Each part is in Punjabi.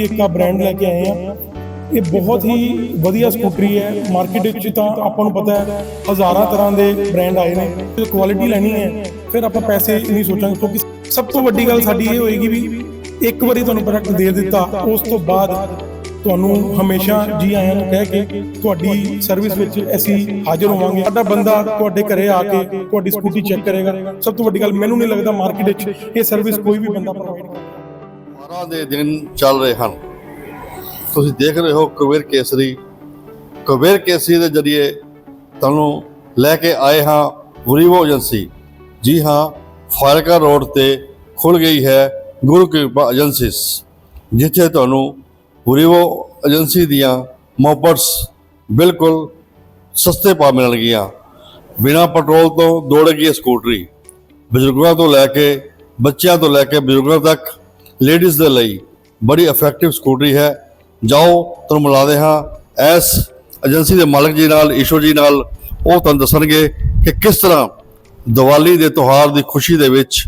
ਅਸੀਂ ਇੱਕ ਆ ਬ੍ਰਾਂਡ ਲੈ ਕੇ ਆਏ ਆ। ਇਹ ਬਹੁਤ ਹੀ ਵਧੀਆ ਸਕੂਟਰੀ ਹੈ। ਮਾਰਕੀਟ ਵਿੱਚ ਤਾਂ ਆਪਾਂ ਨੂੰ ਪਤਾ ਹੈ, ਹਜ਼ਾਰਾਂ ਤਰ੍ਹਾਂ ਦੇ ਬ੍ਰਾਂਡ ਆਏ ਨੇ। ਜੇ ਕੁਆਲਿਟੀ ਲੈਣੀ ਹੈ। ਫਿਰ ਆਪਾਂ ਪੈਸੇ ਨਹੀਂ ਸੋਚਾਂਗੇ, ਕਿਉਂਕਿ ਸਭ ਤੋਂ ਵੱਡੀ ਗੱਲ ਸਾਡੀ ਇਹ ਹੋਏਗੀ ਵੀ ਇੱਕ ਵਾਰੀ ਤੁਹਾਨੂੰ ਪ੍ਰੋਡਕਟ ਦੇ ਦਿੱਤਾ, ਉਸ ਤੋਂ ਬਾਅਦ ਤੁਹਾਨੂੰ ਹਮੇਸ਼ਾ ਜੀ ਆਇਆਂ ਨੂੰ ਕਹਿ ਕੇ ਤੁਹਾਡੀ ਸਰਵਿਸ ਵਿੱਚ ਅਸੀਂ ਹਾਜ਼ਰ ਹੋਵਾਂਗੇ। ਸਾਡਾ ਬੰਦਾ ਤੁਹਾਡੇ ਘਰੇ ਆ ਕੇ ਤੁਹਾਡੀ ਸਕੂਟੀ ਚੈੱਕ ਕਰੇਗਾ। ਸਭ ਤੋਂ ਵੱਡੀ ਗੱਲ ਮੈਨੂੰ ਨਹੀਂ ਲੱਗਦਾ ਮਾਰਕੀਟ ਵਿੱਚ ਇਹ ਸਰਵਿਸ ਕੋਈ ਵੀ ਬੰਦਾ ਪ੍ਰੋਵਾਈਡ ਕਰਦਾ। ਮਾਰਾਂ ਦੇ ਦਿਨ ਚੱਲ ਰਹੇ ਹਨ। ਤੁਸੀਂ ਦੇਖ ਰਹੇ ਹੋ ਕੁਬੇਰ ਕੇਸਰੀ। ਕੁਬੇਰ ਕੇਸਰੀ ਦੇ ਜਰੀਏ ਤੁਹਾਨੂੰ ਲੈ ਕੇ ਆਏ ਹਾਂ ਵਰੀਵੋ ਏਜੰਸੀ ਜੀ ਹਾਂ, ਫਾਰਕਾ ਰੋਡ ਤੇ ਖੁੱਲ ਗਈ ਹੈ ਗੁਰੂ ਕਿਰਪਾ ਏਜੰਸੀਸ ਜਿੱਥੇ ਤੁਹਾਨੂੰ ਵਰੀਵੋ ਏਜੰਸੀ ਦੀਆਂ ਮੋਪਰਸ ਬਿਲਕੁਲ ਸਸਤੇ ਪਾ ਮਿਲਣਗੀਆਂ। ਬਿਨਾ ਪੈਟਰੋਲ ਤੋਂ ਦੌੜੇਗੀ ਸਕੂਟਰੀ। ਬਜ਼ੁਰਗਾਂ ਤੋਂ ਲੈ ਕੇ ਬੱਚਿਆਂ ਤੋਂ ਲੈ ਕੇ ਬਜ਼ੁਰਗਾਂ ਤੱਕ ਲੇਡੀਜ਼ ਦੇ ਲਈ ਬੜੀ ਇਫੈਕਟਿਵ ਸਕੂਟਰੀ ਹੈ। ਜਾਓ, ਤੁਹਾਨੂੰ ਮਿਲਾਦੇ ਹਾਂ। ਇਸ ਏਜੰਸੀ ਦੇ ਮਾਲਕ ਜੀ ਨਾਲ, ਈਸ਼ੋ ਜੀ ਨਾਲ ਉਹ ਤੁਹਾਨੂੰ ਦੱਸਣਗੇ ਕਿ ਕਿਸ ਤਰ੍ਹਾਂ ਦੀਵਾਲੀ ਦੇ ਤਿਉਹਾਰ ਦੀ ਖੁਸ਼ੀ ਦੇ ਵਿੱਚ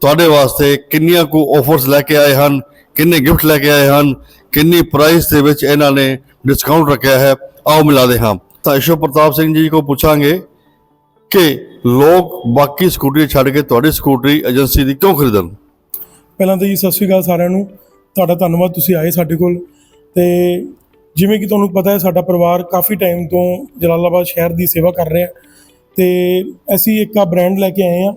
ਤੁਹਾਡੇ ਵਾਸਤੇ ਕਿੰਨੀਆਂ ਕੁ ਆਫਰਸ ਲੈ ਕੇ ਆਏ ਹਨ, ਕਿੰਨੇ ਗਿਫਟ ਲੈ ਕੇ ਆਏ ਹਨ, ਕਿੰਨੀ ਪ੍ਰਾਈਸ ਦੇ ਵਿੱਚ ਇਹਨਾਂ ਨੇ ਡਿਸਕਾਊਂਟ ਰੱਖਿਆ ਹੈ। ਆਓ ਮਿਲਾਦੇ ਹਾਂ। ਤਾਂ ਈਸ਼ੋ ਪ੍ਰਤਾਪ ਸਿੰਘ ਜੀ ਕੋ ਪੁੱਛਾਂਗੇ ਕਿ ਲੋਕ ਬਾਕੀ ਸਕੂਟਰੀ ਛੱਡ ਕੇ ਤੁਹਾਡੀ ਸਕੂਟਰੀ ਏਜੰਸੀ ਦੀ ਕਿਉਂ ਖਰੀਦਣ? ਪਹਿਲਾਂ ਤਾਂ ਜੀ ਸਤਿ ਸ਼੍ਰੀ ਅਕਾਲ ਸਾਰਿਆਂ ਨੂੰ। ਤੁਹਾਡਾ ਧੰਨਵਾਦ, ਤੁਸੀਂ ਆਏ ਸਾਡੇ ਕੋਲ। ਤੇ ਜਿਵੇਂ ਕਿ ਤੁਹਾਨੂੰ ਪਤਾ ਹੈ, ਸਾਡਾ ਪਰਿਵਾਰ ਕਾਫੀ ਟਾਈਮ ਤੋਂ ਜਲਾਲਾਬਾਦ ਸ਼ਹਿਰ ਦੀ ਸੇਵਾ ਕਰ ਰਿਹਾ ਤੇ ਅਸੀਂ ਇੱਕ ਆ ਬ੍ਰਾਂਡ ਲੈ ਕੇ ਆਏ ਆ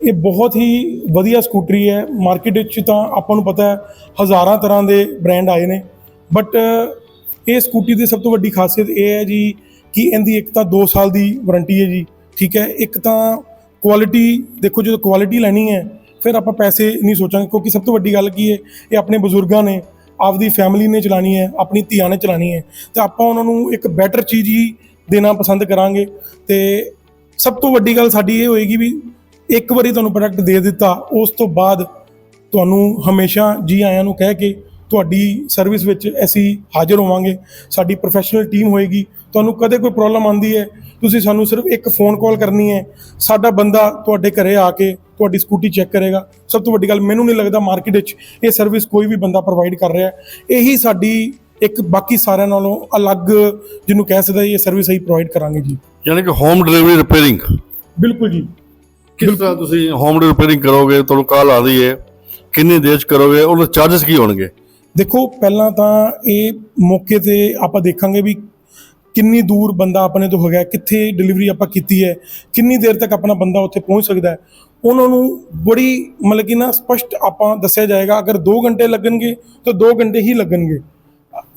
ਇਹ ਬਹੁਤ ਹੀ ਵਧੀਆ ਸਕੂਟਰੀ ਹੈ। ਮਾਰਕੀਟ ਵਿੱਚ ਤਾਂ ਆਪਾਂ ਨੂੰ ਪਤਾ ਹੈ, ਹਜ਼ਾਰਾਂ ਤਰ੍ਹਾਂ ਦੇ ਬ੍ਰਾਂਡ ਆਏ ਨੇ। ਬਟ ਇਹ ਸਕੂਟੀ ਦੀ ਸਭ ਤੋਂ ਵੱਡੀ ਖਾਸੀਅਤ ਇਹ ਹੈ ਜੀ ਕਿ ਇਹਦੀ ਇੱਕ ਤਾਂ 2 ਸਾਲ ਦੀ ਵਾਰੰਟੀ ਹੈ ਜੀ। ਠੀਕ ਹੈ, ਇੱਕ ਤਾਂ ਕੁਆਲਿਟੀ ਦੇਖੋ ਜਦੋਂ ਕੁਆਲਿਟੀ ਲੈਣੀ ਹੈ ਫਿਰ ਆਪਾਂ ਪੈਸੇ ਨਹੀਂ ਸੋਚਾਂਗੇ, ਕਿਉਂਕਿ ਸਭ ਤੋਂ ਵੱਡੀ ਗੱਲ ਕੀ ਹੈ, ਇਹ ਆਪਣੇ ਬਜ਼ੁਰਗਾਂ ਨੇ ਆਪਦੀ ਫੈਮਿਲੀ ਨੇ ਚਲਾਣੀ ਹੈ, ਆਪਣੀ ਧੀਆਂ ਨੇ ਚਲਾਣੀ ਹੈ। ਤੇ ਆਪਾਂ ਉਹਨਾਂ ਨੂੰ ਇੱਕ ਬੈਟਰ ਚੀਜ਼ ਹੀ ਦੇਣਾ ਪਸੰਦ ਕਰਾਂਗੇ। ਤੇ ਸਭ ਤੋਂ ਵੱਡੀ ਗੱਲ ਸਾਡੀ ਇਹ ਹੋਏਗੀ ਵੀ ਇੱਕ ਵਾਰੀ ਤੁਹਾਨੂੰ ਪ੍ਰੋਡਕਟ ਦੇ ਦਿੱਤਾ, ਉਸ ਤੋਂ ਬਾਅਦ ਤੁਹਾਨੂੰ ਹਮੇਸ਼ਾ ਜੀ ਆਇਆਂ ਨੂੰ ਕਹਿ ਕੇ ਤੁਹਾਡੀ ਸਰਵਿਸ ਵਿੱਚ ਅਸੀਂ ਹਾਜ਼ਰ ਹੋਵਾਂਗੇ। ਸਾਡੀ ਪ੍ਰੋਫੈਸ਼ਨਲ ਟੀਮ ਹੋਏਗੀ, ਤੁਹਾਨੂੰ ਕਦੇ ਕੋਈ ਪ੍ਰੋਬਲਮ ਆਂਦੀ ਹੈ, ਤੁਸੀਂ ਸਾਨੂੰ ਸਿਰਫ ਇੱਕ ਫੋਨ ਕਾਲ ਕਰਨੀ ਹੈ। ਸਾਡਾ ਬੰਦਾ ਤੁਹਾਡੇ ਘਰੇ ਆ ਕੇ ਤੁਹਾਡੀ ਸਕੂਟੀ ਚੈੱਕ ਕਰੇਗਾ। ਸਭ ਤੋਂ ਵੱਡੀ ਗੱਲ ਮੈਨੂੰ ਨਹੀਂ ਲੱਗਦਾ ਮਾਰਕੀਟ ਵਿੱਚ ਇਹ ਸਰਵਿਸ ਕੋਈ ਵੀ ਬੰਦਾ ਪ੍ਰੋਵਾਈਡ ਕਰ ਰਿਹਾ। ਹੈ। ਇਹੀ ਸਾਡੀ ਇੱਕ ਬਾਕੀ ਸਾਰਿਆਂ ਨਾਲੋਂ ਅਲੱਗ ਜਿਹਨੂੰ ਕਹਿ ਸਕਦਾ ਇਹ ਸਰਵਿਸ ਅਸੀਂ ਪ੍ਰੋਵਾਈਡ ਕਰਾਂਗੇ ਜੀ। ਯਾਨੀ ਕਿ ਹੋਮ ਡਿਲੀਵਰੀ ਰਿਪੇਅਰਿੰਗ ਬਿਲਕੁਲ ਜੀ। ਕਿਸ ਤਰ੍ਹਾਂ ਤੁਸੀਂ ਹੋਮ ਰਿਪੇਅਰਿੰਗ ਕਰੋਗੇ ਤੁਹਾਨੂੰ ਕਾਲ ਆਦੀ ਹੈ ਕਿੰਨੀ ਦੇਰ ਚ ਕਰੋਗੇ ਉਹਦੇ ਚਾਰजेस ਕੀ ਹੋਣਗੇ? ਦੇਖੋ ਪਹਿਲਾਂ ਤਾਂ ਇਹ ਮੌਕੇ ਤੇ ਆਪਾਂ ਦੇਖਾਂਗੇ ਵੀ ਕਿੰਨੀ ਦੂਰ ਬੰਦਾ ਆਪਣੇ ਤੋਂ ਹੈਗਾ ਕਿੱਥੇ ਡਿਲੀਵਰੀ ਆਪਾਂ ਕੀਤੀ ਹੈ, ਕਿੰਨੀ ਦੇਰ ਤੱਕ ਆਪਣਾ ਬੰਦਾ ਉੱਥੇ ਪਹੁੰਚ ਸਕਦਾ ਹੈ, ਉਹਨਾਂ ਨੂੰ ਬੜੀ ਮਤਲਬ ਕਿ ਨਾ ਸਪਸ਼ਟ ਆਪਾਂ ਦੱਸਿਆ ਜਾਏਗਾ, ਅਗਰ 2 ਘੰਟੇ ਲੱਗਣਗੇ ਤਾਂ 2 ਘੰਟੇ ਹੀ ਲੱਗਣਗੇ।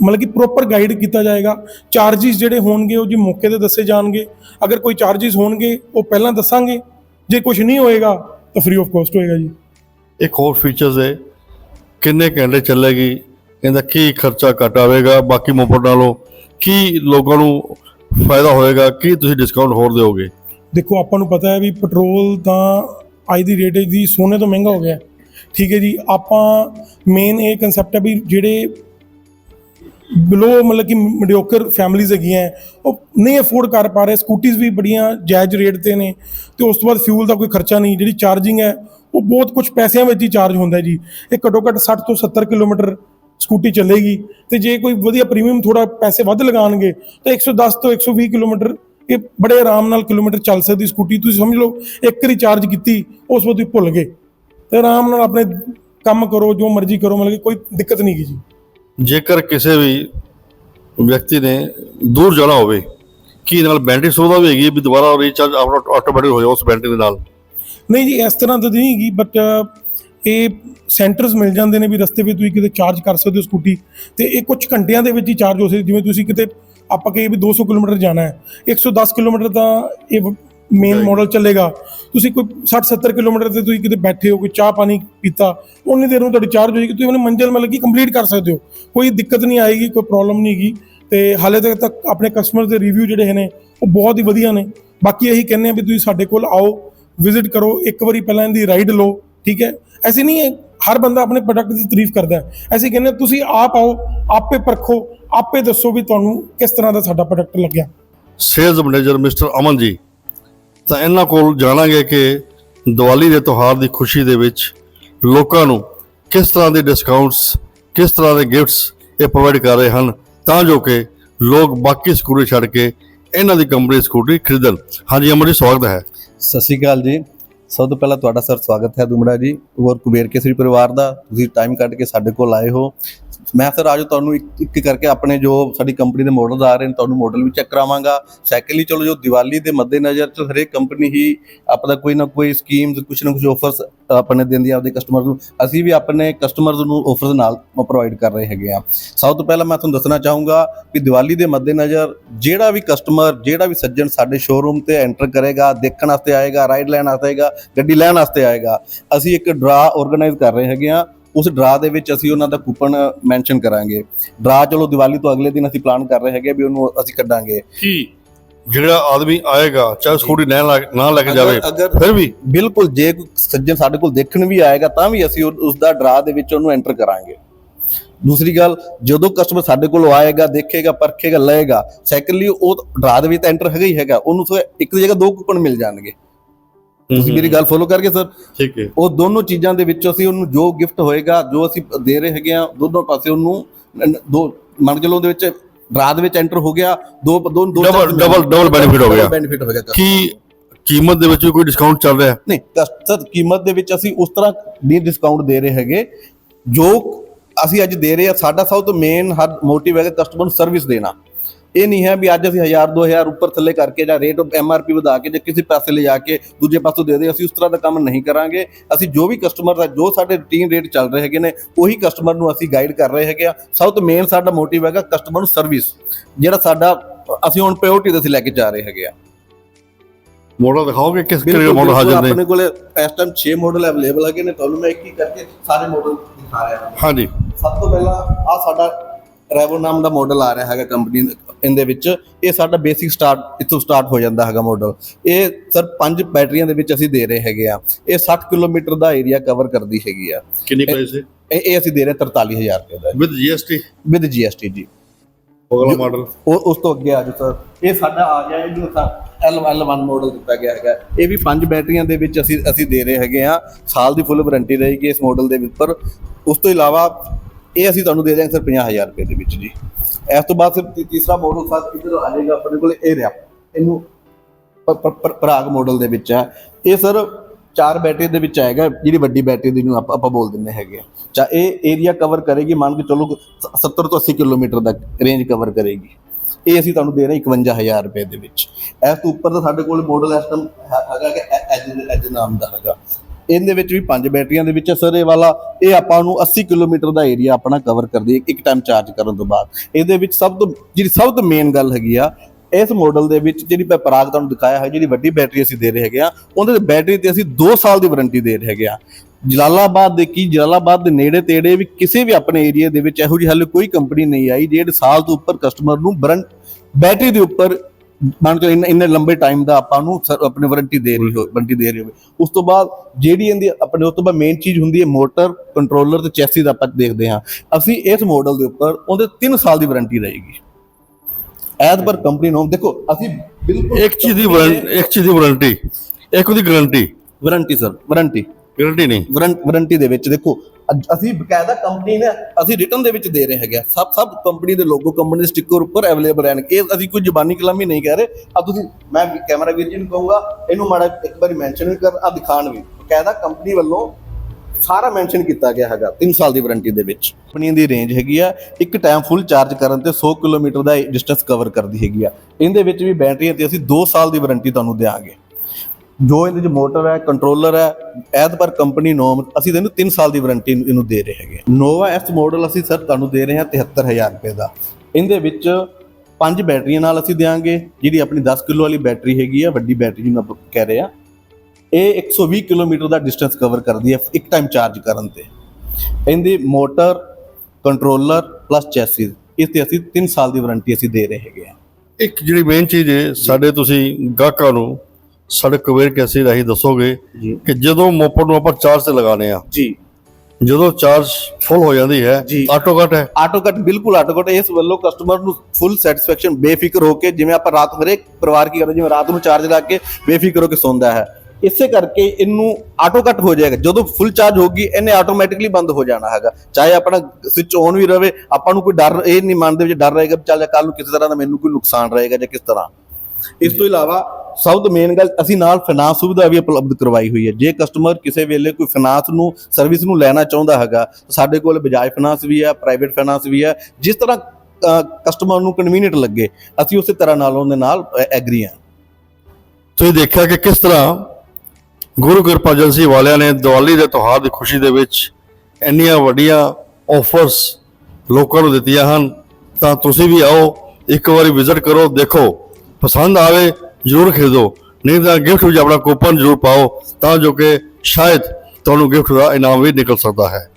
ਮਤਲਬ ਕਿ ਪ੍ਰੋਪਰ ਗਾਈਡ ਕੀਤਾ ਜਾਏਗਾ ਚਾਰजेस ਜਿਹੜੇ ਹੋਣਗੇ ਉਹ ਜੀ ਮੌਕੇ ਤੇ ਦੱਸੇ ਜਾਣਗੇ, ਅਗਰ ਕੋਈ ਚਾਰजेस ਹੋਣਗੇ, ਉਹ ਪਹਿਲਾਂ ਦੱਸਾਂਗੇ, ਜੇ ਕੁਝ ਨਹੀਂ ਹੋਏਗਾ ਤਾਂ ਫ੍ਰੀ ਆਫ ਕੋਸਟ ਹੋਏਗਾ ਜੀ। ਇੱਕ ਹੋਰ ਫੀਚਰਸ ਹੈ, ਕਿੰਨੇ ਘੰਟੇ ਚੱਲੇਗੀ ਇਹਦਾ ਕੀ ਖਰਚਾ ਘਟ ਆਵੇਗਾ, ਬਾਕੀ ਮੋਪਰ ਨਾਲੋਂ ਕੀ ਲੋਕਾਂ ਨੂੰ ਫਾਇਦਾ ਹੋਏਗਾ? ਕੀ ਤੁਸੀਂ ਡਿਸਕਾਊਂਟ ਹੋਰ ਦਿਓਗੇ? ਦੇਖੋ, ਆਪਾਂ ਨੂੰ ਪਤਾ ਹੈ ਵੀ ਪੈਟਰੋਲ ਤਾਂ ਅੱਜ ਦੀ ਰੇਟ ਦੀ ਸੋਨੇ ਤੋਂ ਮਹਿੰਗਾ ਹੋ ਗਿਆ। ਠੀਕ ਹੈ ਜੀ, ਆਪਾਂ ਮੇਨ ਇਹ ਕਨਸੈਪਟ ਹੈ ਵੀ ਜਿਹੜੇ ਬਿਲੋ ਮਤਲਬ ਕਿ ਮੀਡੀਓਕਰ ਫੈਮਲੀਜ਼ ਹੈਗੀਆਂ ਉਹ ਨਹੀਂ ਅਫੋਰਡ ਕਰ ਪਾ ਰਹੇ ਸਕੂਟੀਜ਼ ਵੀ ਬੜੀਆਂ ਜਾਇਜ਼ ਰੇਟ ਤੇ ਨੇ, ਤੇ ਉਸ ਤੋਂ ਬਾਅਦ ਫਿਊਲ ਦਾ ਕੋਈ ਖਰਚਾ ਨਹੀਂ, ਜਿਹੜੀ ਚਾਰਜਿੰਗ ਹੈ, ਉਹ ਬਹੁਤ ਕੁਝ ਪੈਸਿਆਂ ਵਿੱਚ ਹੀ ਚਾਰਜ ਹੁੰਦਾ ਜੀ। ਇਹ ਘੱਟੋ ਘੱਟ 60 ਤੋਂ 70 ਕਿਲੋਮੀਟਰ ਸਕੂਟੀ ਚੱਲੇਗੀ ਤੇ ਜੇ ਕੋਈ ਵਧੀਆ ਪ੍ਰੀਮੀਅਮ ਥੋੜਾ ਪੈਸੇ ਵੱਧ ਲਗਾਉਣਗੇ ਤਾਂ 110 ਤੋਂ 120 ਕਿਲੋਮੀਟਰ ਇਹ ਬੜੇ ਆਰਾਮ ਨਾਲ ਕਿਲੋਮੀਟਰ ਚੱਲ ਸਕਦੀ ਸਕੂਟੀ। ਤੁਸੀਂ ਸਮਝ ਲਓ ਇੱਕ ਵਾਰੀ ਚਾਰਜ ਕੀਤੀ ਉਸ ਵਕਤ ਹੀ ਭੁੱਲ ਗਏ। ਤੇ ਆਰਾਮ ਨਾਲ ਆਪਣੇ ਕੰਮ ਕਰੋ ਜੋ ਮਰਜ਼ੀ ਕਰੋ ਮਤਲਬ ਕਿ ਕੋਈ ਦਿੱਕਤ ਨਹੀਂ ਗੀ ਜੀ। ਜੇਕਰ ਕਿਸੇ ਵੀ ਵਿਅਕਤੀ ਨੇ ਦੂਰ ਜਾਣਾ ਹੋਵੇ ਕੀ ਨਾਲ ਬੈਟਰੀ ਸੁਵਿਧਾ ਵੀ ਹੈਗੀ ਵੀ ਦੁਬਾਰਾ ਰੀਚਾਰਜ ਆਟੋਮੈਟਿਕ ਹੋ ਜਾਏ ਉਸ ਬੈਟਰੀ ਦੇ ਨਾਲ? ਨਹੀਂ ਜੀ ਇਸ ਤਰ੍ਹਾਂ ਤਾਂ ਨਹੀਂ ਹੈਗੀ ਬਟ ਇਹ ਸੈਂਟਰਸ ਮਿਲ ਜਾਂਦੇ ਨੇ ਵੀ ਰਸਤੇ ਵਿੱਚ ਤੁਸੀਂ ਕਿਤੇ ਚਾਰਜ ਕਰ ਸਕਦੇ ਹੋ ਸਕੂਟੀ ਤੇ ਇਹ ਕੁਝ ਘੰਟਿਆਂ ਦੇ ਵਿੱਚ ਹੀ ਚਾਰਜ ਹੋ ਸਕਦੀ ਜਿਵੇਂ ਤੁਸੀਂ ਕਿਤੇ ਆਪਾਂ ਕਹੀਏ ਵੀ 200 ਕਿਲੋਮੀਟਰ ਜਾਣਾ ਹੈ 110 ਕਿਲੋਮੀਟਰ ਤਾਂ ਇਹ ਮੇਨ. ਮਾਡਲ ਚੱਲੇਗਾ। ਤੁਸੀਂ ਕੋਈ 60 70 ਕਿਲੋਮੀਟਰ ਤੇ ਤੁਸੀਂ ਕਿਤੇ ਬੈਠੇ ਹੋ ਕੋਈ ਚਾਹ ਪਾਣੀ ਪੀਤਾ ਉਨੀ ਦੇਰ ਨੂੰ ਤੁਹਾਡੀ ਚਾਰਜ ਹੋਏਗੀ ਤੁਸੀਂ ਆਪਣੀ ਮੰਜ਼ਿਲ ਮਤਲਬ ਕਿ ਕੰਪਲੀਟ ਕਰ ਸਕਦੇ ਹੋ। ਕੋਈ ਦਿੱਕਤ ਨਹੀਂ ਆਏਗੀ ਕੋਈ ਪ੍ਰੋਬਲਮ ਨਹੀਂ ਹੈਗੀ। ਤੇ ਹਾਲੇ ਤੱਕ ਤੱਕ ਆਪਣੇ ਕਸਟਮਰ ਦੇ ਰਿਵਿਊ ਜਿਹੜੇ ਨੇ ਉਹ ਬਹੁਤ ਹੀ ਵਧੀਆ ਨੇ। ਬਾਕੀ ਇਹੀ ਕਹਿੰਦੇ ਆ ਵੀ ਤੁਸੀਂ ਸਾਡੇ ਕੋਲ ਆਓ ਵਿਜ਼ਿਟ ਕਰੋ ਇੱਕ ਵਾਰੀ ਪਹਿਲਾਂ ਇਹਦੀ ਰਾਈਡ ਲਓ। ਠੀਕ ਹੈ? ਐਸੀ ਨਹੀਂ ਹੈ ਹਰ ਬੰਦਾ ਆਪਣੇ ਪ੍ਰੋਡਕਟ ਦੀ ਤਾਰੀਫ ਕਰਦਾ ਹੈ। ਅਸੀਂ ਕਹਿੰਦੇ ਤੁਸੀਂ ਆਪ ਆਓ ਆਪੇ ਪਰਖੋ ਆਪੇ ਦੱਸੋ ਵੀ ਤੁਹਾਨੂੰ ਕਿਸ ਤਰ੍ਹਾਂ ਦਾ ਸਾਡਾ ਪ੍ਰੋਡਕਟ ਲੱਗਿਆ। Sales manager mister Aman ji ਤਾਂ ਇਹਨਾਂ ਕੋਲ ਜਾਣਾਂਗੇ ਕਿ ਦੀਵਾਲੀ ਦੇ ਤਿਉਹਾਰ ਦੀ ਖੁਸ਼ੀ ਦੇ ਵਿੱਚ ਲੋਕਾਂ ਨੂੰ ਕਿਸ ਤਰ੍ਹਾਂ ਦੇ ਡਿਸਕਾਊਂਟਸ ਕਿਸ ਤਰ੍ਹਾਂ ਦੇ ਗਿਫਟਸ ਇਹ ਪ੍ਰੋਵਾਈਡ ਕਰ ਰਹੇ ਹਨ ਤਾਂ ਜੋ ਕਿ ਲੋਕ ਬਾਕੀ ਸਕੂਟਰ ਛੱਡ ਕੇ ਇਹਨਾਂ ਦੀ ਕੰਪਨੀ ਸਕੂਟਰੀ ਖਰੀਦਣ। ਹਾਂਜੀ ਅਮਰ ਜੀ ਸਵਾਗਤ ਹੈ। ਸਤਿ ਸ਼੍ਰੀ ਅਕਾਲ ਜੀ। ਸਭ ਤੋਂ ਪਹਿਲਾਂ ਤੁਹਾਡਾ ਸਰ ਸਵਾਗਤ ਹੈ। ਦੁਮੜਾ ਜੀ ਔਰ ਕੁਬੇਰ ਕੇਸਰੀ ਪਰਿਵਾਰ ਦਾ ਤੁਸੀਂ ਟਾਈਮ ਕੱਢ ਕੇ ਸਾਡੇ ਕੋਲ ਆਏ ਹੋ। ਮੈਂ ਸਰ ਅੱਜ ਤੁਹਾਨੂੰ ਇੱਕ ਇੱਕ ਕਰਕੇ ਆਪਣੇ ਜੋ ਸਾਡੀ ਕੰਪਨੀ ਦੇ ਮਾਡਲਸ ਆ ਰਹੇ ਨੇ, ਤੁਹਾਨੂੰ ਮਾਡਲ ਵੀ ਚੈੱਕ ਕਰਾਵਾਂਗਾ। ਸੈਕੰਡਲੀ ਚਲੋ ਜੋ ਦੀਵਾਲੀ ਦੇ ਮੱਦੇਨਜ਼ਰ ਚ ਹਰੇਕ ਕੰਪਨੀ ਹੀ ਆਪਣਾ ਕੋਈ ਨਾ ਕੋਈ ਸਕੀਮਸ ਕੁਛ ਨਾ ਕੁਛ ਆਫਰਸ ਆਪਣੇ ਦਿੰਦੀ ਆ ਆਪਦੇ ਕਸਟਮਰ ਨੂੰ। ਅਸੀਂ ਵੀ ਆਪਣੇ ਕਸਟਮਰਸ ਨੂੰ ਆਫਰਸ ਨਾਲ ਪ੍ਰੋਵਾਈਡ ਕਰ ਰਹੇ ਹੈਗੇ ਆ। ਸਭ ਤੋਂ ਪਹਿਲਾਂ ਮੈਂ ਤੁਹਾਨੂੰ ਦੱਸਣਾ ਚਾਹੂੰਗਾ ਕਿ ਦੀਵਾਲੀ ਦੇ ਮੱਦੇਨਜ਼ਰ ਜਿਹੜਾ ਵੀ ਕਸਟਮਰ ਜਿਹੜਾ ਵੀ ਸੱਜਣ ਸਾਡੇ ਸ਼ੋਰੂਮ ਤੇ ਐਂਟਰ ਕਰੇਗਾ, ਦੇਖਣ ਵਾਸਤੇ ਆਏਗਾ ਰਾਈਡ ਲੈਣ ਵਾਸਤੇ ਆਏਗਾ, ਗੱਡੀ ਲੈਣ ਵਾਸਤੇ ਆਏਗਾ, ਅਸੀਂ ਇੱਕ ਡਰਾ ਆਰਗੇਨਾਈਜ਼ ਕਰ ਰਹੇ ਹੈਗੇ ਆ। ਉਸ ਡਰਾ ਦੇ ਵਿੱਚ ਅਸੀਂ ਉਹਨਾਂ ਦਾ ਕੂਪਨ ਮੈਂਸ਼ਨ ਕਰਾਂਗੇ। ਡਰਾ ਚਲੋ ਦੀਵਾਲੀ ਤੋਂ ਅਗਲੇ ਦਿਨ ਅਸੀਂ ਪਲਾਨ ਕਰ ਰਹੇ ਹੈਗੇ ਵੀ ਉਹਨੂੰ ਅਸੀਂ ਕੱਢਾਂਗੇ। ਕੀ ਜਿਹੜਾ ਆਦਮੀ ਆਏਗਾ ਚਾਹੇ ਸਕੂਟਰੀ ਨਾ ਲੈ- ਨਾ ਲੈ ਕੇ ਜਾਵੇ ਫਿਰ ਵੀ। ਬਿਲਕੁਲ ਜੇ ਕੋਈ ਸੱਜਣ ਸਾਡੇ ਕੋਲ ਦੇਖਣ ਵੀ ਆਏਗਾ ਤਾਂ ਵੀ ਅਸੀਂ ਉਸ ਦਾ ਡਰਾ ਦੇ ਵਿੱਚ ਉਹਨੂੰ ਐਂਟਰ ਕਰਾਂਗੇ। ਦੂਸਰੀ ਗੱਲ ਜਦੋਂ ਕਸਟਮਰ ਸਾਡੇ ਕੋਲ ਆਏਗਾ ਦੇਖੇਗਾ ਪਰਖੇਗਾ ਲਏਗਾ ਸੈਕੰਡਲੀ ਉਹ ਡਰਾ ਦੇ ਵਿੱਚ ਐਂਟਰ ਹੈਗਾ ਹੀ ਹੈਗਾ ਉਹਨੂੰ ਸੋ ਇੱਕ ਦੀ ਜਗ੍ਹਾ ਦੋ ਕੂਪਨ ਮਿਲ ਜਾਣਗੇ। ਤੁਸੀਂ ਮੇਰੀ ਗੱਲ ਫੋਲੋ ਕਰਕੇ ਸਰ ਠੀਕ ਹੈ। ਉਹ ਦੋਨੋਂ ਚੀਜ਼ਾਂ ਦੇ ਵਿੱਚੋਂ ਅਸੀਂ ਉਹਨੂੰ ਜੋ ਗਿਫਟ ਹੋਏਗਾ ਜੋ ਅਸੀਂ ਦੇ ਰਹੇ ਹੈਗੇ ਆ ਦੋਨੋਂ ਪਾਸੇ ਉਹਨੂੰ ਦੋ ਮੰਨ ਕੇ ਉਹਦੇ ਵਿੱਚ ਦੇ ਵਿੱਚ ਐਂਟਰ ਹੋ ਗਿਆ ਦੋ ਦੋ ਦੋ Double- double- double benefit ਹੋ ਗਿਆ। ਬੈਨੀਫਿਟ ਹੋ ਗਿਆ ਕੀ ਕੀਮਤ ਦੇ ਵਿੱਚ ਕੋਈ ਡਿਸਕਾਊਂਟ ਚੱਲ ਰਿਹਾ? ਹੈ ਨਹੀਂ ਸਰ ਕੀਮਤ ਦੇ ਵਿੱਚ ਅਸੀਂ ਉਸ ਤਰ੍ਹਾਂ ਦੀ ਡਿਸਕਾਊਂਟ ਦੇ ਰਹੇ ਹੈਗੇ ਜੋ ਅਸੀਂ ਅੱਜ ਦੇ ਰਹੇ ਆ ਸਾਡਾ ਸਭ ਤੋਂ ਮੇਨ ਹਰ ਮੋਟਿਵ ਹੈਗਾ ਕਸਟਮਰ ਨੂੰ ਸਰਵਿਸ ਦੇਣਾ। ਇਹ ਨਹੀਂ ਹੈ ਵੀ ਅੱਜ ਅਸੀਂ 1000 2000 ਉੱਪਰ ਥੱਲੇ ਕਰਕੇ ਜਾਂ ਰੇਟ ਐਮਆਰਪੀ ਵਧਾ ਕੇ ਜਾਂ ਕਿਸੇ ਪਾਸੇ ਲੈ ਜਾ ਕੇ ਦੂਜੇ ਪਾਸੋਂ ਦੇ ਦੇ ਅਸੀਂ ਉਸ ਤਰ੍ਹਾਂ ਦਾ ਕੰਮ ਨਹੀਂ ਕਰਾਂਗੇ। ਅਸੀਂ ਜੋ ਵੀ ਕਸਟਮਰ ਦਾ ਜੋ ਸਾਡੇ ਰੂਟੀਨ ਰੇਟ ਚੱਲ ਰਹੇ ਹੈਗੇ ਨੇ ਉਹੀ ਕਸਟਮਰ ਨੂੰ ਅਸੀਂ ਗਾਈਡ ਕਰ ਰਹੇ ਹੈਗੇ ਆ। ਸਭ ਤੋਂ ਮੇਨ ਸਾਡਾ ਮੋਟਿਵ ਹੈਗਾ ਕਸਟਮਰ ਨੂੰ ਸਰਵਿਸ ਜਿਹੜਾ ਸਾਡਾ ਅਸੀਂ ਹੁਣ ਪਿਓਰਟੀ ਦੇ ਅਸੀਂ ਲੈ ਕੇ ਜਾ ਰਹੇ ਹੈਗੇ ਆ। ਮਾਡਲ ਦਿਖਾਓਗੇ ਕਿਸ ਕਿਹੜੇ ਮਾਡਲ ਹਾਜ਼ਰ ਨੇ? ਆਪਣੇ ਕੋਲੇ ਇਸ ਟਾਈਮ 6 ਮਾਡਲ ਅਵੇਲੇਬਲ ਹੈਗੇ ਨੇ। ਤੁਹਾਨੂੰ ਮੈਂ ਇੱਕ ਇੱਕ ਕਰਕੇ ਸਾਰੇ ਮਾਡਲ ਦਿਖਾ ਰਿਹਾ ਹਾਂ। ਹਾਂਜੀ। ਸਭ ਤੋਂ ਪਹਿਲਾਂ ਆ ਸਾਡਾ ਰੈਵੋ ਨਾਮ ਦਾ ਮਾਡਲ ਆ ਰਿਹਾ ਹੈਗਾ ਕੰਪਨੀ ਇਹਦੇ ਵਿੱਚ। ਇਹ ਸਾਡਾ ਬੇਸਿਕ ਸਟਾਰਟ ਇੱਥੋਂ ਸਟਾਰਟ ਹੋ ਜਾਂਦਾ ਹੈਗਾ ਮਾਡਲ ਇਹ ਸਰ ਪੰਜ ਬੈਟਰੀਆਂ ਦੇ ਵਿੱਚ ਅਸੀਂ ਦੇ ਰਹੇ ਹੈਗੇ ਆ। ਇਹ 60 ਕਿਲੋਮੀਟਰ ਦਾ ਏਰੀਆ ਕਵਰ ਕਰਦੀ ਹੈਗੀ ਆ। ਕਿੰਨੀ ਹੈ? ਇਹ ਇਹ ਅਸੀਂ ਦੇ ਰਹੇ 43000 ਰੁਪਏ ਦਾ। ਵਿਦ ਜੀਐਸਟੀ ਵਿਦ ਜੀਐਸਟੀ ਜੀ। ਅਗਲਾ ਮਾਡਲ ਉਹ ਉਸ ਤੋਂ ਅੱਗੇ ਆ ਜਾਓ ਸਰ ਇਹ ਸਾਡਾ ਆ ਗਿਆ ਇਹਨੂੰ ਐਲ L1 ਮਾਡਲ ਦਿੱਤਾ ਗਿਆ ਹੈਗਾ। ਇਹ ਵੀ ਪੰਜ ਬੈਟਰੀਆਂ ਦੇ ਵਿੱਚ ਅਸੀਂ ਅਸੀਂ ਦੇ ਰਹੇ ਹੈਗੇ ਆ। ਸਾਲ ਦੀ ਫੁੱਲ ਵਾਰੰਟੀ ਰਹੇਗੀ ਇਸ ਮਾਡਲ ਦੇ ਉੱਪਰ। ਉਸ ਤੋਂ ਇਲਾਵਾ ਇਹ ਅਸੀਂ ਤੁਹਾਨੂੰ ਦੇ ਦਿਆਂਗੇ ਸਰ 50000 ਰੁਪਏ ਦੇ ਵਿੱਚ ਜੀ। ਇਸ ਤੋਂ ਬਾਅਦ ਫਿਰ ਤੀਸਰਾ ਮਾਡਲ ਸਰ ਇੱਧਰ ਆ ਜਾਏਗਾ ਆਪਣੇ ਕੋਲ, ਇਹ ਰਿਹਾ। ਇਹਨੂੰ ਪਰਾਗ ਮਾਡਲ ਦੇ ਵਿੱਚ ਹੈ ਇਹ ਸਰ ਚਾਰ ਬੈਟਰੀ ਦੇ ਵਿੱਚ ਆਏਗਾ, ਜਿਹੜੀ ਵੱਡੀ ਬੈਟਰੀ ਦੀ ਨੂੰ ਆਪਾਂ ਆਪਾਂ ਬੋਲ ਦਿੰਦੇ ਹੈਗੇ ਆ। ਚਾ ਇਹ ਏਰੀਆ ਕਵਰ ਕਰੇਗੀ, ਮੰਨ ਕੇ ਚਲੋ 70 ਤੋਂ 80 ਕਿਲੋਮੀਟਰ ਦਾ ਰੇਂਜ ਕਵਰ ਕਰੇਗੀ। ਇਹ ਅਸੀਂ ਤੁਹਾਨੂੰ ਦੇ ਰਹੇ 51000 ਰੁਪਏ ਦੇ ਵਿੱਚ। ਇਸ ਤੋਂ ਉੱਪਰ ਤਾਂ ਸਾਡੇ ਕੋਲ ਮਾਡਲ ਇਸ ਟਾਈਮ ਹੈਗਾ ਕਿ ਐਜ, ਨਾਮ ਦਾ ਹੈਗਾ। ਇਹਦੇ ਵਿੱਚ ਵੀ ਪੰਜ ਬੈਟਰੀਆਂ ਦੇ ਵਿੱਚ ਸਰ, ਇਹ ਵਾਲਾ, ਇਹ ਆਪਾਂ ਨੂੰ 80 ਕਿਲੋਮੀਟਰ ਦਾ ਏਰੀਆ ਆਪਣਾ ਕਵਰ ਕਰਦੀ ਹੈ, ਇੱਕ ਟਾਈਮ ਚਾਰਜ ਕਰਨ ਤੋਂ ਬਾਅਦ। ਇਹਦੇ ਵਿੱਚ ਸਭ ਤੋਂ, ਜਿਹੜੀ ਸਭ ਤੋਂ ਮੇਨ ਗੱਲ ਹੈਗੀ ਆ, ਇਸ ਮਾਡਲ ਦੇ ਵਿੱਚ ਜਿਹੜੀ ਮੈਂ ਪਰਾਗ ਤੁਹਾਨੂੰ ਦਿਖਾਇਆ ਹੈ ਜਿਹੜੀ ਵੱਡੀ ਬੈਟਰੀ ਅਸੀਂ ਦੇ ਰਹੇ ਹੈਗੇ ਆ, ਉਹਦੇ ਤੇ ਬੈਟਰੀ ਤੇ ਅਸੀਂ 2 ਸਾਲ ਦੀ ਵਾਰੰਟੀ ਦੇ ਰਹੇ ਹੈਗੇ ਆ। ਜਲਾਲਾਬਾਦ ਦੇ ਕੀ, ਜਲਾਲਾਬਾਦ ਦੇ ਨੇੜੇ ਤੇੜੇ ਵੀ ਕਿਸੇ ਵੀ ਆਪਣੇ ਏਰੀਆ ਦੇ ਵਿੱਚ ਇਹੋ ਜਿਹੀ ਹਾਲੇ ਕੋਈ ਕੰਪਨੀ ਨਹੀਂ ਆਈ, ਜਿਹੜੇ ਸਾਲ ਤੋਂ ਉੱਪਰ ਕਸਟਮਰ ਨੂੰ ਬਰੰਟ ਬੈਟਰੀ ਦੇ ਉੱਪਰ ਮੰਨ ਕੇ ਇੰਨੇ ਲੰਬੇ ਟਾਈਮ ਦਾ ਆਪਾਂ ਨੂੰ ਆਪਣੀ ਵਾਰੰਟੀ ਦੇ ਰਹੀ ਹੋ ਵਾਰੰਟੀ ਦੇ ਰਹੀ ਹੋਵੇ। ਉਸ ਤੋਂ ਬਾਅਦ ਜਿਹੜੀ ਇਹਦੀ ਆਪਣੇ ਉਸ ਤੋਂ ਬਾਅਦ ਮੇਨ ਚੀਜ਼ ਹੁੰਦੀ ਹੈ ਮੋਟਰ ਕੰਟਰੋਲਰ ਤੇ ਚੈਸੀ ਦਾ ਆਪਾਂ ਦੇਖਦੇ ਹਾਂ। ਅਸੀਂ ਇਸ ਮਾਡਲ ਦੇ ਉੱਪਰ ਉਹਦੇ 3 ਸਾਲ ਦੀ ਵਾਰੰਟੀ ਰਹੇਗੀ। ਐਜ਼ ਪਰ ਕੰਪਨੀ ਨੋਮ ਦੇਖੋ ਅਸੀਂ ਬਿਲਕੁਲ ਇੱਕ ਚੀਜ਼ ਦੀ ਵਾਰੰਟੀ ਇੱਕ ਚੀਜ਼ ਦੀ ਵਾਰੰਟੀ ਇੱਕ ਉਹਦੀ guarantee warranty sir warranty guarantee ਨਹੀਂ। ਵਾਰੰਟੀ ਦੇ ਵਿੱਚ ਦੇਖੋ, ਅੱਜ ਅਸੀਂ ਬਕਾਇਦਾ ਕੰਪਨੀ ਨੇ, ਅਸੀਂ ਰਿਟਰਨ ਦੇ ਵਿੱਚ ਦੇ ਰਹੇ ਹੈਗੇ ਸਭ ਸਭ ਕੰਪਨੀ ਦੇ ਲੋਗੋ ਕੰਪਨੀ ਦੇ ਸਟicker ਉੱਪਰ ਅਵੇਲੇਬਲ ਰਹਿਣ। ਇਹ ਅਸੀਂ ਕੋਈ ਜ਼ਬਾਨੀ ਕਲਾਮੀ ਨਹੀਂ ਕਹਿ ਰਹੇ। ਆ ਤੁਸੀਂ, ਮੈਂ ਕੈਮਰਾ ਵੀਰ ਜੀ ਨੂੰ ਕਹੂੰਗਾ, ਇਹਨੂੰ ਮਾੜਾ ਇੱਕ ਵਾਰੀ ਮੈਂਸ਼ਨ ਵੀ ਕਰ ਆ ਦਿਖਾਣ ਵੀ। ਬਕਾਇਦਾ ਕੰਪਨੀ ਵੱਲੋਂ ਸਾਰਾ ਮੈਂਸ਼ਨ ਕੀਤਾ ਗਿਆ ਹੈਗਾ 3 ਸਾਲ ਦੀ ਵਾਰੰਟੀ ਦੇ ਵਿੱਚ। ਕੰਪਨੀ ਦੀ ਰੇਂਜ ਹੈਗੀ ਆ, ਇੱਕ ਟਾਈਮ ਫੁੱਲ ਚਾਰਜ ਕਰਨ ਤੇ 100 ਕਿਲੋਮੀਟਰ ਦਾ ਡਿਸਟੈਂਸ ਕਵਰ ਕਰਦੀ ਹੈਗੀ ਆ। ਇਹਦੇ ਵਿੱਚ ਵੀ ਬੈਟਰੀ ਤੇ ਅਸੀਂ 2 ਸਾਲ ਦੀ ਵਾਰੰਟੀ ਤੁਹਾਨੂੰ ਦੇਵਾਂਗੇ ਜੋ ਇਹਦੇ ਚ ਮੋਟਰ ਹੈ ਕੰਟਰੋਲਰ ਹੈ ਐਦ ਪਰ ਕੰਪਨੀ ਨੋਮ, ਅਸੀਂ ਇਹਨੂੰ 3 ਸਾਲ ਦੀ ਵਾਰੰਟੀ ਇਹਨੂੰ ਦੇ ਰਹੇ ਹੈਗੇ ਨੋਵਾ ਐਸ ਮਾਡਲ ਅਸੀਂ ਸਰ ਤੁਹਾਨੂੰ ਦੇ ਰਹੇ ਹਾਂ 73000 ਰੁਪਏ ਦਾ। ਇਹਦੇ ਵਿੱਚ ਪੰਜ ਬੈਟਰੀਆਂ ਨਾਲ ਅਸੀਂ ਦੇਵਾਂਗੇ ਜਿਹੜੀ ਆਪਣੀ 10 ਕਿਲੋ ਵਾਲੀ ਬੈਟਰੀ ਹੈਗੀ ਆ, ਵੱਡੀ ਬੈਟਰੀ ਜਿਹਨੂੰ ਆਪਾਂ ਕਹਿ ਰਹੇ ਆ ਇਹ 120 ਕਿਲੋਮੀਟਰ ਦਾ ਡਿਸਟੈਂਸ ਕਵਰ ਕਰਦੀ ਹੈ, ਇੱਕ ਟਾਈਮ ਚਾਰਜ ਕਰਨ ਤੇ। ਇਹਦੀ ਮੋਟਰ ਕੰਟਰੋਲਰ ਪਲੱਸ ਚੈਸਿਸ ਇਸ ਤੇ ਅਸੀਂ 3 ਸਾਲ ਦੀ ਵਾਰੰਟੀ ਅਸੀਂ ਦੇ ਰਹੇ ਹੈਗੇ ਆ ਇੱਕ ਜਿਹੜੀ ਮੇਨ ਚੀਜ਼ ਹੈ, ਸਾਡੇ ਤੁਸੀਂ ਗਾਹਕਾਂ ਨੂੰ ਸਾਡੇ ਕੁਬੇਰ ਕੈਸੀ ਰਾਹੀਂ ਦੱਸੋਗੇ ਕਿ ਜਦੋਂ ਮੋਪਰ ਨੂੰ ਆਪਾਂ ਚਾਰਜ ਤੇ ਲਗਾਉਂਦੇ ਆ ਜੀ। ਜਦੋਂ ਚਾਰਜ ਫੁੱਲ ਹੋ ਜਾਂਦੀ ਹੈ। ਆਟੋ ਕੱਟ ਹੈ। ਆਟੋ ਕੱਟ ਬਿਲਕੁਲ ਆਟੋ ਕੱਟ ਇਸ ਵੱਲੋਂ ਕਸਟਮਰ ਨੂੰ ਫੁੱਲ ਸੈਟੀਸਫੈਕਸ਼ਨ ਬੇਫਿਕਰ ਹੋ ਕੇ ਜਿਵੇਂ ਆਪਾਂ ਰਾਤ ਹਰੇਕ ਪਰਿਵਾਰ ਕੀ ਕਰਦੇ ਜਿਵੇਂ ਰਾਤ ਨੂੰ ਚਾਰਜ ਲਾ ਕੇ ਬੇਫਿਕਰ ਹੋ ਕੇ ਸੌਂਦਾ ਹੈ। ਇਸੇ ਕਰਕੇ ਇਹਨੂੰ ਆਟੋ ਕੱਟ ਹੋ ਜਾਏਗਾ। ਜਦੋਂ ਫੁੱਲ ਚਾਰਜ ਹੋਗੀ ਇਹਨੇ ਆਟੋਮੈਟਿਕਲੀ ਬੰਦ ਹੋ ਜਾਣਾ ਹੈਗਾ। ਚਾਹੇ ਆਪਣਾ ਸਵਿਚ ਔਨ ਵੀ ਰਵੇ ਆਪਾਂ ਨੂੰ ਕੋਈ ਡਰ ਇਹ ਨਹੀਂ ਮਨ ਦੇ ਵਿੱਚ ਡਰ ਰਹੇਗਾ ਚੱਲ ਕੱਲ ਨੂੰ ਕਿਸੇ ਤਰ੍ਹਾਂ ਦਾ ਮੈਨੂੰ ਕੋਈ ਨੁਕਸਾਨ ਰਹੇਗਾ ਜਾਂ ਕਿਸ ਤਰ੍ਹਾਂ। ਇਸ ਤੋਂ ਇਲਾਵਾ ਸਭ ਤੋਂ ਮੇਨ ਗੱਲ ਅਸੀਂ ਨਾਲ ਫਾਈਨਾਂਸ ਸੁਵਿਧਾ ਵੀ ਉਪਲਬਧ ਕਰਵਾਈ ਹੋਈ ਹੈ। ਜੇ ਕਸਟਮਰ ਕਿਸੇ ਵੇਲੇ ਕੋਈ ਫਾਈਨਾਂਸ ਨੂੰ ਸਰਵਿਸ ਨੂੰ ਲੈਣਾ ਚਾਹੁੰਦਾ ਹੈਗਾ ਸਾਡੇ ਕੋਲ ਬਜਾਜ ਫਾਈਨਾਂਸ ਵੀ ਹੈ ਪ੍ਰਾਈਵੇਟ ਫਾਈਨਾਂਸ ਵੀ ਹੈ। ਜਿਸ ਤਰ੍ਹਾਂ ਕਸਟਮਰ ਨੂੰ ਕਨਵੀਨੀਅੰਟ ਲੱਗੇ, ਅਸੀਂ ਉਸੇ ਤਰ੍ਹਾਂ ਨਾਲ ਉਹਦੇ ਨਾਲ ਐਗਰੀ ਹਾਂ। ਤੁਸੀਂ ਦੇਖਿਆ ਕਿ ਕਿਸ ਤਰ੍ਹਾਂ ਗੁਰੂ ਕਿਰਪਾ ਏਜੰਸੀ ਵਾਲਿਆਂ ਨੇ ਦੀਵਾਲੀ ਦੇ ਤਿਉਹਾਰ ਦੀ ਖੁਸ਼ੀ ਦੇ ਵਿੱਚ ਇੰਨੀਆਂ ਵੱਡੀਆਂ ਆਫਰਸ ਲੋਕਾਂ ਨੂੰ ਦਿੱਤੀਆਂ ਹਨ। ਤਾਂ ਤੁਸੀਂ ਵੀ ਆਓ, ਇੱਕ ਵਾਰੀ ਵਿਜ਼ਿਟ ਕਰੋ, ਦੇਖੋ, ਪਸੰਦ ਆਵੇ ਜ਼ਰੂਰ ਖਰੀਦੋ। ਨਹੀਂ ਤਾਂ ਗਿਫਟ ਵਿੱਚ ਆਪਣਾ ਕੂਪਨ ਜ਼ਰੂਰ ਪਾਓ ਤਾਂ ਜੋ ਕਿ ਸ਼ਾਇਦ ਤੁਹਾਨੂੰ ਗਿਫਟ ਦਾ ਇਨਾਮ ਵੀ ਨਿਕਲ ਸਕਦਾ ਹੈ।